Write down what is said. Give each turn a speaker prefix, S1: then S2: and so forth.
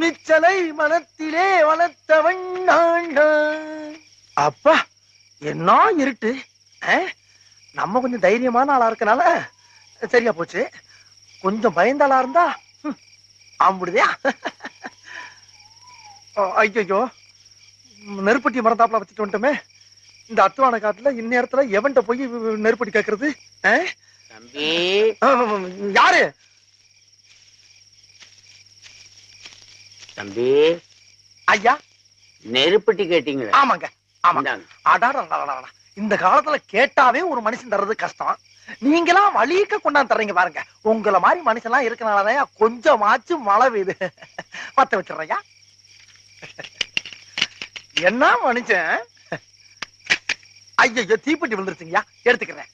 S1: துணிச்சலை மனத்திலே வளர்த்தவன். அப்பா என்ன இருட்டு? நம்ம கொஞ்சம் தைரியமான ஆளா இருக்கனால சரியா போச்சு. கொஞ்சம் பயந்த ஆளா இருந்தா ஆம்பிடுதியா ஐயோ நெருப்பட்டி மறந்தாப்புல வச்சுட்டு வந்துட்டோமே. இந்த அத்துவான காட்டுல இந்நேரத்துல எவன்கிட்ட போய் நெருப்பட்டி கேக்குறது? யாரு?
S2: தம்பி.
S1: ஐயா?
S2: நெருப்பட்டி கேட்டீங்களே
S1: ஆமாங்க ஆமா
S2: இந்தாங்க.
S1: அடாடா இந்த காலத்துல கேட்டாவே ஒரு மனுஷன் தர்றது கஷ்டம். நீங்களா வழிக்க கொண்டாந்து தர்றீங்க பாருங்க. உங்கள மாதிரி மனுஷன்லாம் இருக்கனாலதான் கொஞ்சமாச்சும் மழை பெய்யுது. பத்த வச்சிடுறையா என்ன மனுஷன்? ஐயோ தீப்பெட்டி விழுந்துருச்சுங்கய்யா எடுத்துக்கிறேன்.